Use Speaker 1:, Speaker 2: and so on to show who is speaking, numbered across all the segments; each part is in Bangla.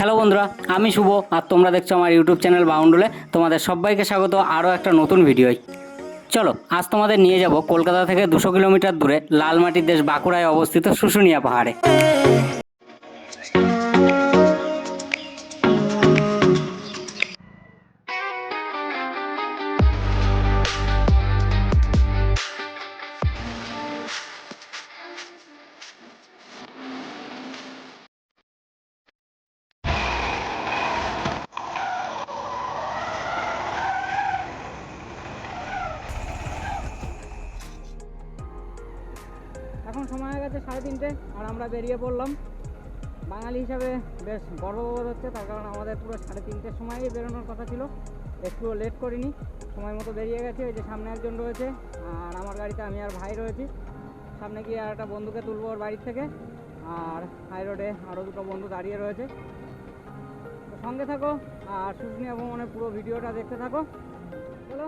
Speaker 1: হ্যালো বন্ধুরা, আমি শুভ আর তোমরা দেখছ আমার ইউটিউব চ্যানেল বাউন্ডুলে। তোমাদের সবাইকে স্বাগত আরও একটা নতুন ভিডিওয়। চলো, আজ তোমাদের নিয়ে যাব কলকাতা থেকে দুশো কিলোমিটার দূরে লালমাটির দেশ বাঁকুড়ায় অবস্থিত শুশুনিয়া পাহাড়ে। এখন সময় হয়ে গেছে সাড়ে তিনটে, আর আমরা বেরিয়ে পড়লাম। বাঙালি হিসাবে বেশ গর্ববোধ হচ্ছে, তার কারণ আমাদের পুরো সাড়ে তিনটের সময়ই বেরোনোর কথা ছিল। একটুও লেট করিনি, সময় মতো বেরিয়ে গেছে, ওই যে সামনে একজন রয়েছে, আর আমার গাড়িতে আমি আর ভাই রয়েছি। সামনে গিয়ে আর একটা বন্ধুকে তুলবো ওর বাড়ির থেকে, আর হাই রোডে আরও দুটো বন্ধু দাঁড়িয়ে রয়েছে। সঙ্গে থাকো, আর শুশুনিয়া ভ্রমণের পুরো ভিডিওটা দেখতে থাকো। চলো.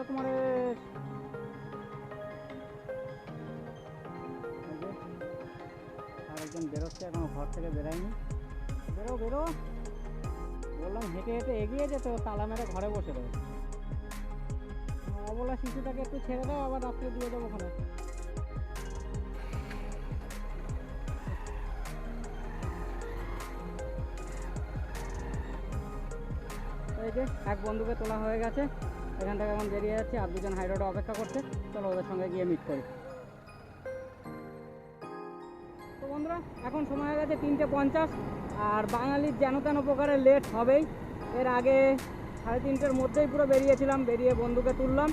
Speaker 1: এ কুমারে আরেকজন বেরোচ্ছে, এখন ঘর থেকে বেরায়নি। বেরো বেরো। বললাম হেঁটে হেঁটে এগিয়ে যেতে তালা মেরে ঘরে বসে রয়েছে। অবলা শিশুটাকে একটু ছেড়ে দাও, আবার রাত্রে দিয়ে দেবো ওখানে। এই যে, এক বন্ধুকে তোলা হয়ে গেছে। এখান থেকে এখন বেরিয়ে যাচ্ছে, আর দুজন হাই রোডে অপেক্ষা করছে। চলো ওদের সঙ্গে গিয়ে মিট করি। তো বন্ধুরা, এখন সময় হয়ে গেছে তিনটে পঞ্চাশ, আর বাঙালির যেন তেন প্রকারের লেট হবেই। এর আগে সাড়ে তিনটের মধ্যেই পুরো বেরিয়েছিলাম, বেরিয়ে বন্ধুকে তুললাম।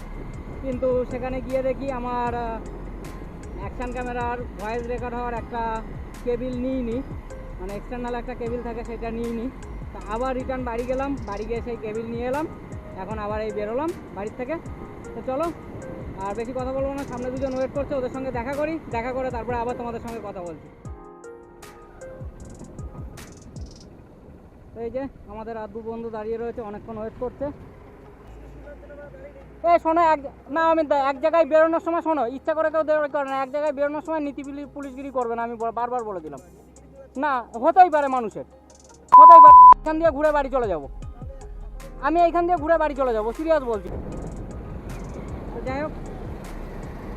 Speaker 1: কিন্তু সেখানে গিয়ে দেখি আমার অ্যাকশান ক্যামেরার ভয়েস রেকর্ড হওয়ার একটা কেবিল নিইনি। মানে এক্সটার্নাল একটা কেবিল থাকে, সেটা নিইনি। তা আবার রিটার্ন বাড়ি গেলাম, বাড়ি গিয়ে সেই কেবিল নিয়ে এলাম। এখন আবার এই বেরোলাম বাড়ির থেকে। তো চলো, আর বেশি কথা বলব না, সামনে দুজন ওয়েট করছে, ওদের সঙ্গে দেখা করি, দেখা করে তারপরে আবার তোমাদের সঙ্গে কথা বলছি। এই যে আমাদের আর দু বন্ধু দাঁড়িয়ে রয়েছে, অনেকক্ষণ ওয়েট করছে। এ, শোনো, এক, না, আমি এক জায়গায় বেরোনোর সময় শোনো, ইচ্ছা করে কেউ বেরো করে না, এক জায়গায় বেরোনোর সময় নীতি পুলি- পুলিশগিরি করবে না, আমি বারবার বলে দিলাম। না, হতেই পারে মানুষের, হতেই পারে, এখান দিয়ে ঘুরে বাড়ি চলে যাব। আমি এইখান দিয়ে ঘুরে বাড়ি চলে যাব সিরিয়াস বলছি। তো যাই হোক,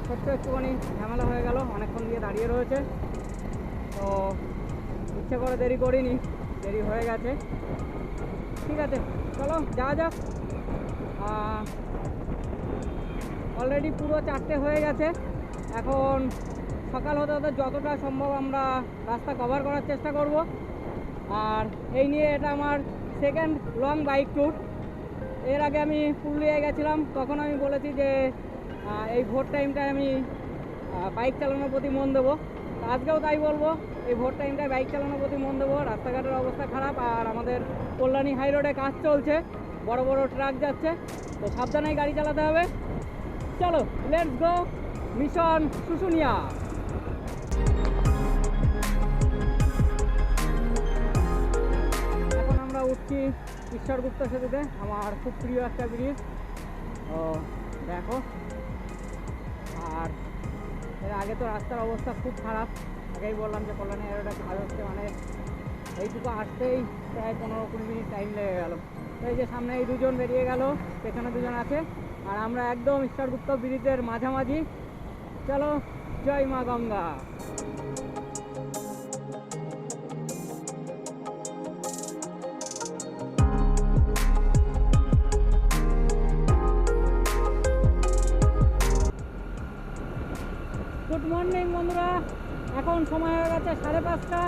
Speaker 1: ছোট্ট একটুখানি ঝামেলা হয়ে গেল, অনেকক্ষণ দিয়ে দাঁড়িয়ে রয়েছে। তো ইচ্ছে করে দেরি করিনি, দেরি হয়ে গেছে। ঠিক আছে, চলো, যাওয়া যাক। অলরেডি পুরো চারটে হয়ে গেছে। এখন সকাল হতে হতে যতটা সম্ভব আমরা রাস্তা কভার করার চেষ্টা করব। আর এই নিয়ে এটা আমার সেকেন্ড লং বাইক ট্যুর এর আগে আমি পুরুলিয়ায় গেছিলাম, তখন আমি বলেছি যে এই ভোর টাইমটায় আমি বাইক চালানোর প্রতি মন দেবো। আজকেও তাই বলব, এই ভোর টাইমটায় বাইক চালানোর প্রতি মন দেবো। রাস্তাঘাটের অবস্থা খারাপ আর আমাদের কল্যাণী হাই রোডে কাজ চলছে, বড় বড় ট্রাক যাচ্ছে, তো সাবধানেই গাড়ি চালাতে হবে। চলো লেটস গো মিশন শুশুনিয়া। আমরা উঠছি ঈশ্বরগুপ্ত সেতুতে আমার খুব প্রিয় একটা ব্রিজ। ও, দেখো। আর এর আগে তো রাস্তার অবস্থা খুব খারাপ। আগেই বললাম যে কল্যাণী এরোটা কাজ হচ্ছে মানে এইটুকু আসতেই প্রায় পনেরো কুড়ি মিনিট টাইম লেগে গেল। এই যে সামনে এই দুজন বেরিয়ে গেল, পেছনে দুজন আছে। আর আমরা একদম ঈশ্বরগুপ্ত ব্রিজের মাঝামাঝি। চলো, জয় মা গঙ্গা। এখন সময় হয়ে গেছে সাড়ে পাঁচটা।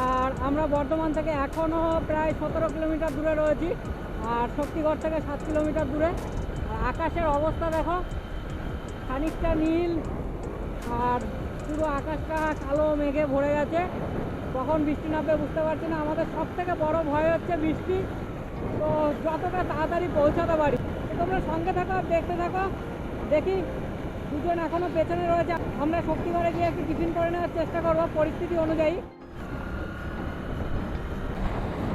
Speaker 1: আর আমরা বর্ধমান থেকে এখনও প্রায় সতেরো কিলোমিটার দূরে রয়েছি। আর শক্তিগড় থেকে সাত কিলোমিটার দূরে। আর আকাশের অবস্থা দেখো, খানিকটা নীল। আর পুরো আকাশটা কালো মেঘে ভরে গেছে। কখন বৃষ্টি নামবে বুঝতে পারছি না। আমাদের সব থেকে বড় ভয় হচ্ছে বৃষ্টি। তো যতটা তাড়াতাড়ি পৌঁছাতে পারি। তোমরা সঙ্গে থাকো দেখতে থাকো। দেখি দুজন এখনও পেছনে রয়েছে। আমরা শক্তিগড়ে গিয়ে একটু টিফিন করে নেওয়ার চেষ্টা করব পরিস্থিতি অনুযায়ী।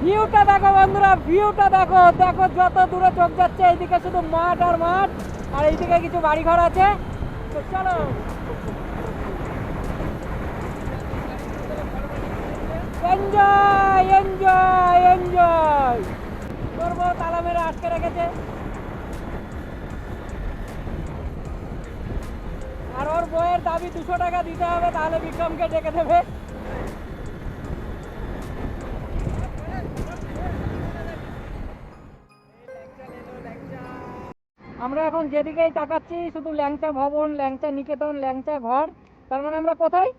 Speaker 1: ভিউটা দেখো বন্ধুরা, ভিউটা দেখো দেখো যত দূরে চোখ যাচ্ছে, এইদিকে শুধু মাঠ আর মাঠ, আর এইদিকে কিছু বাড়ি ঘর আছে। তো চলো। এনজয় এনজয় এনজয় করব, তালা মেরে আটকে রেখেছে। আর ওর বইয়ের দাবি দুশো টাকা দিতে হবে তাহলে বিক্রমকে ডেকে দেবে। আমরা এখন যেদিকেই তাকাচ্ছি শুধু ল্যাংচা ভবন ল্যাংচা নিকেতন ল্যাংচা ঘর। তার মানে আমরা কোথায়?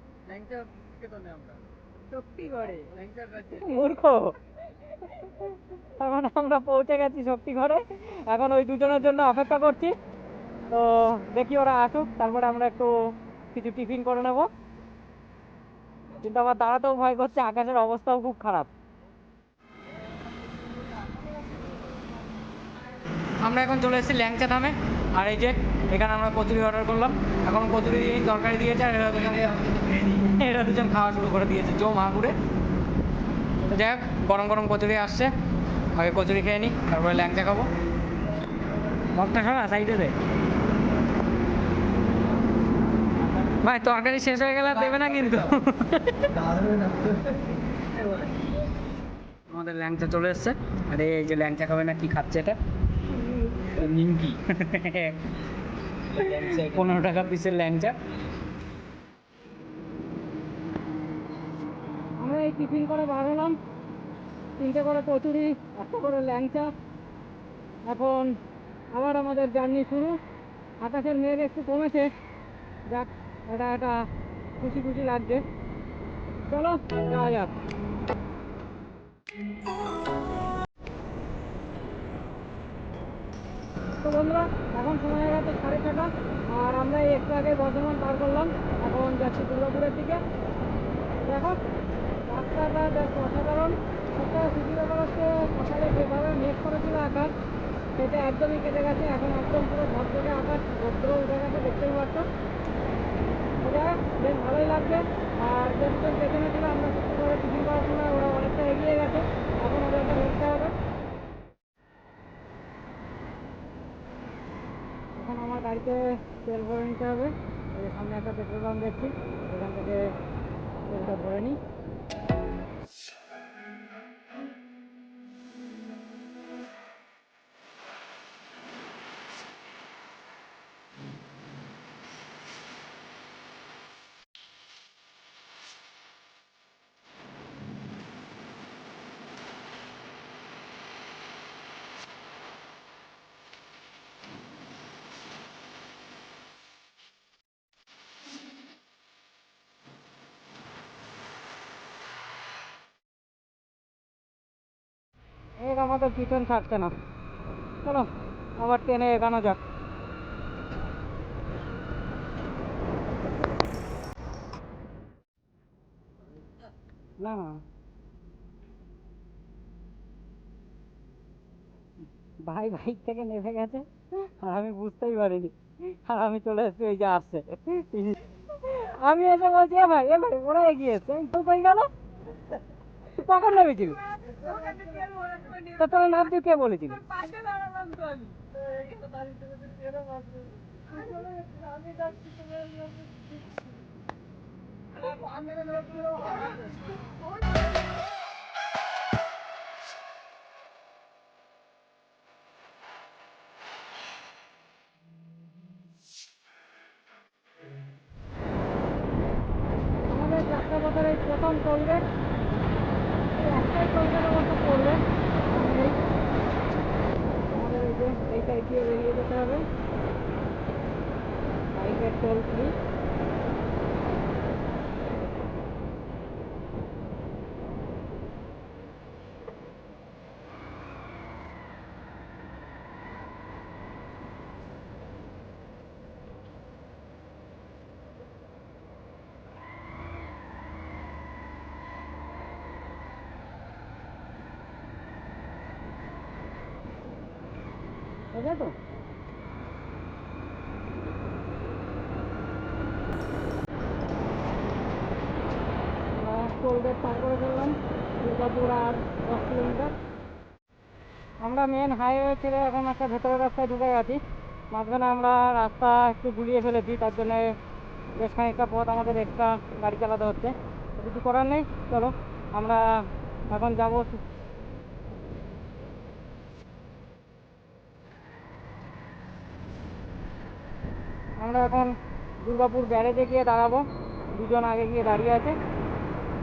Speaker 1: মূর্খ। তার মানে আমরা পৌঁছে গেছি শক্তি ঘরে। এখন ওই দুজনের জন্য অপেক্ষা করছি। তো দেখি ওরা আসুক, তারপরে আমরা একটু কিছু টিফিন করে নেব। কিন্তু আমার দাঁড়াতেও ভয় করছে, আকাশের অবস্থাও খুব খারাপ। আমরা এখন চলে এসেছি ল্যাংচা ধামে। আর এই যে, এখানে আমরা কচুরি অর্ডার করলাম। এখন কচুরি দিয়ে তরকারি দিয়েছে, আর এরা দুজন এরা দুজন খাওয়া শুরু করে দিয়েছে, জো মাগুরে তো যাই হোক, গরম গরম কচুরি আসছে। আগে কচুরি খেয়ে নিই তারপরে ল্যাংচা খাব। মগটা খাওয়া সাইডে দে ভাই তরকারি শেষ হয়ে গেলে দেবে না কিন্তু। আমাদের ল্যাংচা চলে এসছে। আরে এই যে ল্যাংচা খাবে না কি খাচ্ছে এটা? নিমকি। পনেরো টাকা পিসের ল্যাংচা। আমরা এই টিফিন করে বার হলাম। তিনটে করে কচুরি একটা করে ল্যাংচা। এখন আবার আমাদের জার্নি শুরু। আকাশের মেঘ একটু কমেছে। যাক এটা একটা খুশি খুশি লাগছে। চলো, যাওয়া যাক। তো বন্ধুরা, এখন সময় হয়ে গেছে সাড়ে ছটা, আর আমরা একটু আগে বর্ধমান পার করলাম। এখন যাচ্ছি দুর্গাপুরের দিকে। দেখো, রাস্তাটা দেখ অসাধারণ। একটা খুশি ব্যাপার সকালে যেভাবে মেঘ করেছিল আকাশ, সেটা একদমই কেটে গেছে। এখন একদম পুরো ঝকঝকে আকাশ, রৌদ্র উঠে গেছে, দেখতেই পাচ্ছ। হোক, বেশ ভালোই লাগবে। আর যে দুজন পেছনে ছিল আমরা সুস্থ করে টিফিন করার সময় ওরা অনেকটা এগিয়ে গেছে। এখন ওদেরকে ধরতে হবে। এখন আমার গাড়িতে তেল ভরে নিতে হবে। সামনে একটা পেট্রোল পাম্প দেখছি। এখান থেকে তেলটা ভরে নিই। আমাদের পিছন ছাড়ছে না। চলো, আবার ট্রেনে এগানো যাক। না। ভাই বাইক থেকে নেমে গেছে, আর আমি বুঝতেই পারিনি। আর আমি চলে এসেছি ওই যে আসছে। আমি এসে বলছি ভাই, এ ভাই, ওরা এগিয়ে এসছে। আমি তো গেল কখন নেমেছিলি? তা তোর নাম তুই কে বলেছিলি? প্রথম টোলগেট calendrier Regardons. আমরা মেন হাইওয়ে ছেড়ে এখন একটা ভেতরের রাস্তায় ঢুকে গেছি। মাঝখানে আমরা রাস্তা একটু ঘুরিয়ে ফেলেছি, তার জন্য বেশ খানিকটা পথ আমাদের এক্সট্রা গাড়ি চালাতে হচ্ছে। কিছু করার নেই, চলো, আমরা এখন যাব। আমরা এখন দুর্গাপুর ব্যারেজে গিয়ে দাঁড়াবো। দুজন আগে গিয়ে দাঁড়িয়ে আছে।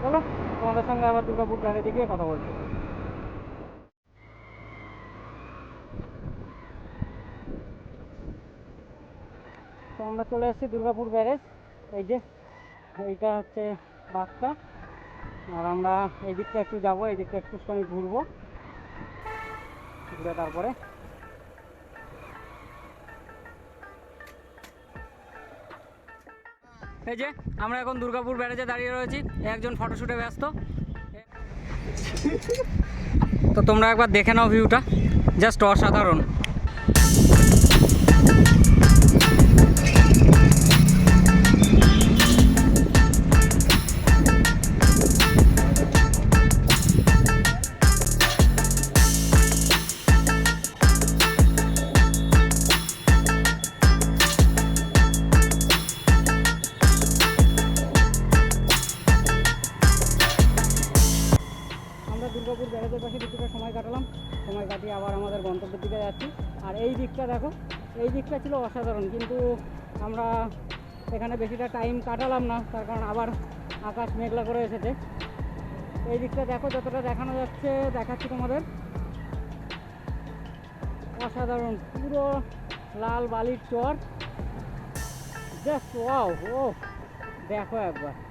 Speaker 1: চলো। তোমাদের সঙ্গে আবার দুর্গাপুর ব্যারেজে গিয়ে কথা বলছি। তো আমরা চলে এসেছি দুর্গাপুর ব্যারেজ এই যে, এইটা হচ্ছে রাস্তা আর আমরা এই দিকটা একটু যাব, এই দিকটা একটু ঘুরবো। ঘুরে তারপরে এই যে, আমরা এখন দুর্গাপুর ব্যারেজে দাঁড়িয়ে রয়েছি। একজন ফটোশ্যুটে ব্যস্ত। তো তোমরা একবার দেখে নাও ভিউটা। জাস্ট অসাধারণ। যাচ্ছি। আর এই দিকটা দেখো, এই দিকটা ছিল অসাধারণ। কিন্তু আমরা এখানে বেশিটা টাইম কাটালাম না, তার কারণ আবার আকাশ মেঘলা করে এসেছে। এই দিকটা দেখো, যতটা দেখানো যাচ্ছে, দেখাচ্ছি তোমাদের। অসাধারণ, পুরো লাল বালির চর। জাস্ট ওয়াও ও দেখো একবার।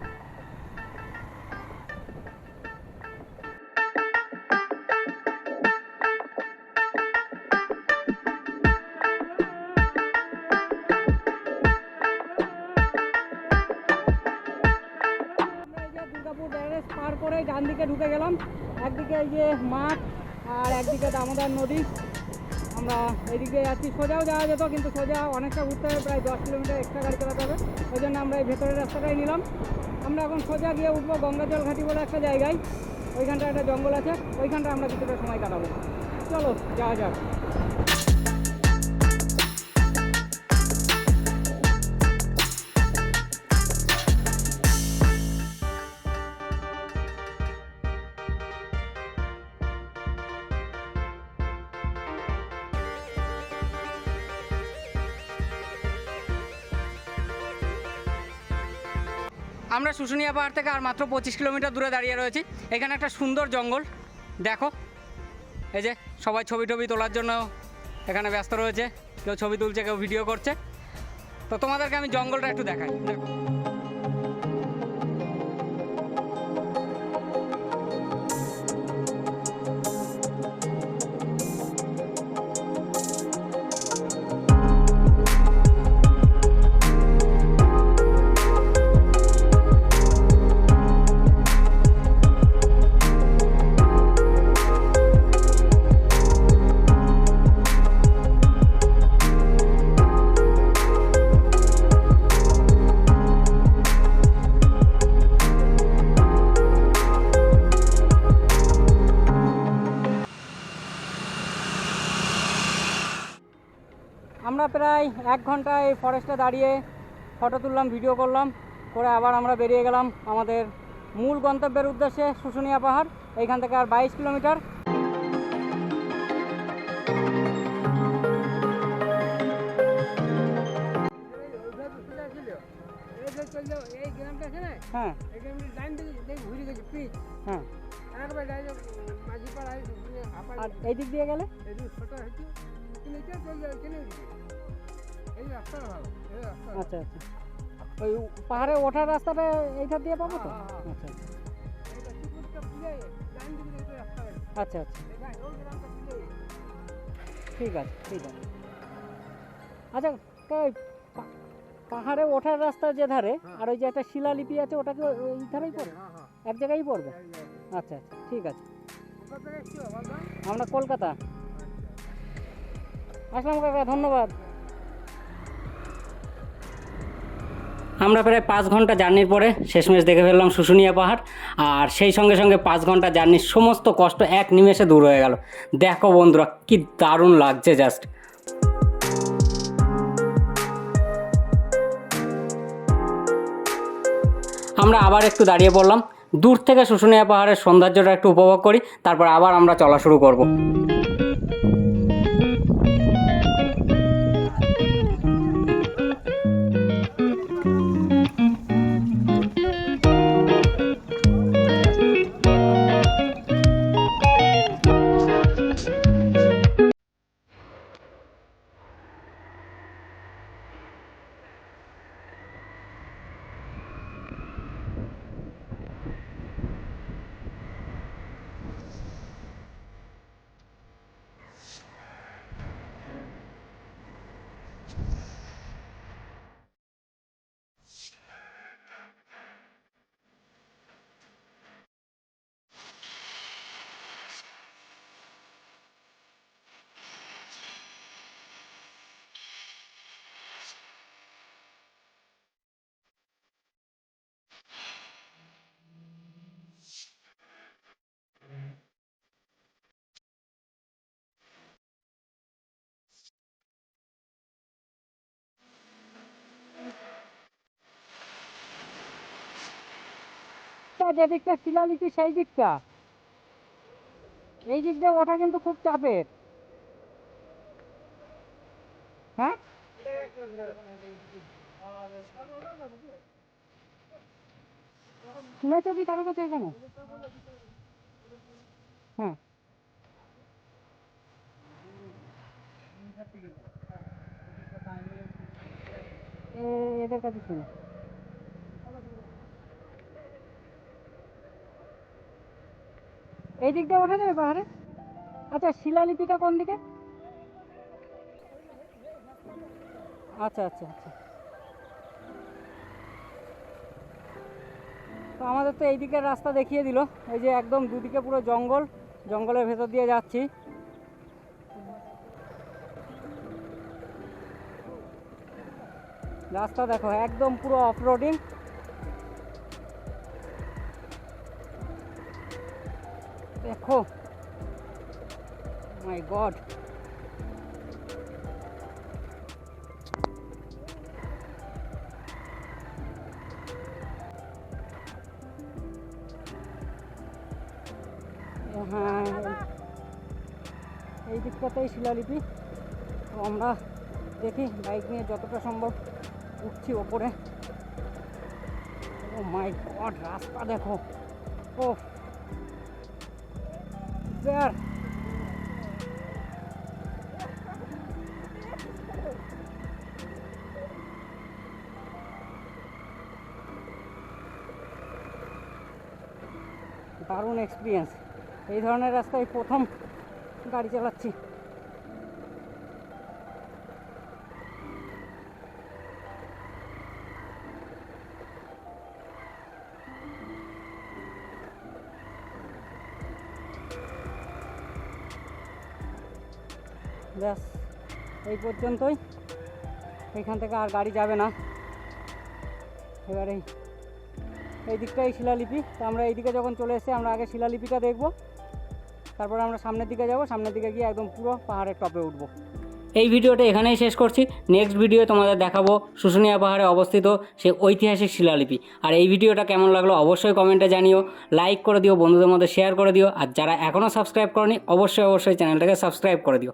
Speaker 1: দিকে ঢুকে গেলাম, একদিকে এই যে মাঠ আর একদিকে দামোদর নদী। আমরা এদিকে যাচ্ছি, সোজাও যাওয়া যেত, কিন্তু সোজা অনেকটা ঘুরতে হবে, প্রায় দশ কিলোমিটার এক্সট্রা গাড়ি চালাতে হবে। ওই জন্য আমরা এই ভেতরের রাস্তাটাই নিলাম। আমরা এখন সোজা গিয়ে উঠবো গঙ্গাজল ঘাটি বলে একটা জায়গায়। ওইখানটা একটা জঙ্গল আছে ওইখানটা আমরা কিছুটা সময় কাটাবো। চলো, যাওয়া যাক। আমরা শুশুনিয়া পাহাড় থেকে আর মাত্র পঁচিশ কিলোমিটার দূরে দাঁড়িয়ে রয়েছি। এখানে একটা সুন্দর জঙ্গল। দেখো, এই যে সবাই ছবি টবি তোলার জন্য এখানে ব্যস্ত রয়েছে। কেউ ছবি তুলছে, কেউ ভিডিও করছে। তো তোমাদেরকে আমি জঙ্গলটা একটু দেখাই। দেখো। আমরা প্রায় এক ঘণ্টা এই ফরেস্টে দাঁড়িয়ে ফটো তুললাম ভিডিও করলাম করে আবার আমরা বেরিয়ে গেলাম আমাদের মূল গন্তব্যের উদ্দেশ্যে শুশুনিয়া পাহাড় এইখান থেকে আর বাইশ কিলোমিটার। হ্যাঁ। হ্যাঁ। আর এই দিক দিয়ে গেলে?
Speaker 2: ছোট রাস্তা
Speaker 1: আচ্ছা আচ্ছা। ওই পাহাড়ে ওঠার রাস্তাটা এইখান দিয়ে পাবো তো?
Speaker 2: হ্যাঁ, হ্যাঁ,
Speaker 1: আচ্ছা আচ্ছা।
Speaker 2: রাস্তা
Speaker 1: আচ্ছা আচ্ছা।
Speaker 2: খুলে
Speaker 1: ঠিক আছে ঠিক আছে। আচ্ছা তা ওই পাহাড়ে ওঠার রাস্তার যে ধারে আর ওই যে একটা শিলালিপি আছে ওটাকে ওই- ধারেই পড়বে
Speaker 2: হ্যাঁ হ্যাঁ।
Speaker 1: এক জায়গায় পড়বে? আচ্ছা আচ্ছা। ঠিক আছে। আমরা কলকাতা। আসলাম কাকা, ধন্যবাদ। আমরা প্রায় পাঁচ ঘণ্টা জার্নির পরে শেষমেশ দেখে ফেললাম শুশুনিয়া পাহাড়, আর সেই সঙ্গে সঙ্গে পাঁচ ঘণ্টা জার্নির সমস্ত কষ্ট এক নিমেষে দূর হয়ে গেল। দেখো বন্ধুরা, কি দারুণ লাগছে জাস্ট আমরা আবার একটু দাঁড়িয়ে পড়লাম। দূর থেকে শুশুনিয়া পাহাড়ের সৌন্দর্যটা একটু উপভোগ করি, তারপর আবার আমরা চলা শুরু করব। যে দিকটা শিলালিপি সেই দিকটা। এই দিক দিয়ে কিন্তু খুব চাপের। হ্যাঁ? শুনেছো কি কারও কাছে এখানে? হ্যাঁ। এদের কাছে শুনে। এই দিক দিয়ে ওঠা যাবে পাহাড়ে? আচ্ছা শিলালিপিটা কোন দিকে? আচ্ছা আচ্ছা আচ্ছা। তো আমাদের তো এই দিকের রাস্তা দেখিয়ে দিল। এই যে একদম দুদিকে পুরো জঙ্গল, জঙ্গলের ভেতর দিয়ে যাচ্ছি। রাস্তা দেখো, একদম পুরো অফ গড। হ্যাঁ এই দিকটাতেই শিলালিপি। তো আমরা দেখি বাইক নিয়ে যতটা সম্ভব উঠছি ওপরে। ও মাই গড রাস্তা দেখো। ও there দারুণ এক্সপিরিয়েন্স এই ধরনের রাস্তায় প্রথম গাড়ি চালাচ্ছি। ব্যাস, এই পর্যন্তই। এখান থেকে আর গাড়ি যাবে না। এবারে এই- দিকটাই শিলালিপি। তো আমরা এইদিকে যখন চলে এসেছি, আমরা আগে শিলালিপিটা দেখব। তারপর আমরা সামনের দিকে যাব। সামনের দিকে গিয়ে একদম পুরো পাহাড়ের টপে উঠবো। এই ভিডিওটা এখানেই শেষ করছি। নেক্সট ভিডিও তোমাদের দেখাবো শুশুনিয়া পাহাড়ে অবস্থিত সে ঐতিহাসিক শিলালিপি। আর এই ভিডিওটা কেমন লাগল অবশ্যই কমেন্টে জানিও। লাইক করে দিও, বন্ধুদের মধ্যে শেয়ার করে দিও। আর যারা এখনও সাবস্ক্রাইব করনি, অবশ্যই অবশ্যই চ্যানেলটাকে সাবস্ক্রাইব করে দিও।